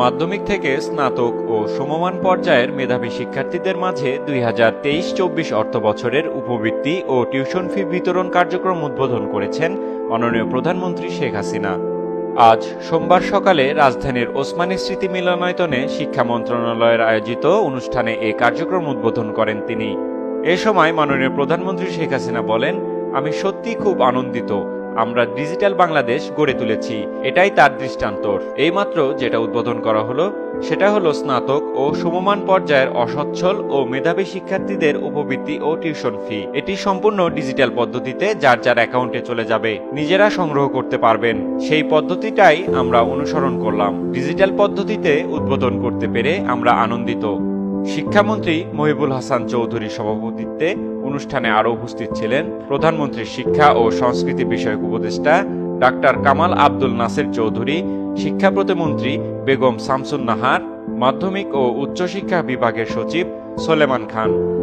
মাধ্যমিক থেকে স্নাতক ও সমমান পর্যায়ের মেধাবী শিক্ষার্থীদের মাঝে দুই হাজার তেইশ চব্বিশ অর্থ বছরের উপবৃত্তি ও টিউশন ফি বিতরণ কার্যক্রম উদ্বোধন করেছেন মাননীয় প্রধানমন্ত্রী শেখ হাসিনা। আজ সোমবার সকালে রাজধানীর ওসমানী স্মৃতি মিলনায়তনে শিক্ষা মন্ত্রণালয়ের আয়োজিত অনুষ্ঠানে এ কার্যক্রম উদ্বোধন করেন তিনি। এ সময় মাননীয় প্রধানমন্ত্রী শেখ হাসিনা বলেন, আমি সত্যিই খুব আনন্দিত আমরা ডিজিটাল বাংলাদেশ গড়ে তুলেছি। এটাই তার দৃষ্টান্ত এইমাত্র যেটা উদ্বোধন করা হলো, সেটা হলো স্নাতক ও সমমান পর্যায়ের অসচ্ছল ও মেধাবী শিক্ষার্থীদের উপবৃত্তি ও টিউশন ফি। এটি সম্পূর্ণ ডিজিটাল পদ্ধতিতে যার যার অ্যাকাউন্টে চলে যাবে, নিজেরা সংগ্রহ করতে পারবেন। সেই পদ্ধতিটাই আমরা অনুসরণ করলাম। ডিজিটাল পদ্ধতিতে উদ্বোধন করতে পেরে আমরা আনন্দিত। শিক্ষামন্ত্রী মহিবুল হাসান চৌধুরীর সভাপতিত্বে অনুষ্ঠানে আরও উপস্থিত ছিলেন প্রধানমন্ত্রীর শিক্ষা ও সংস্কৃতি বিষয়ক উপদেষ্টা ডাক্তার কামাল আব্দুল নাসের চৌধুরী, শিক্ষা প্রতিমন্ত্রী বেগম শামসুন নাহার মাধ্যমিক ও উচ্চশিক্ষা বিভাগের সচিব সোলেমান খান।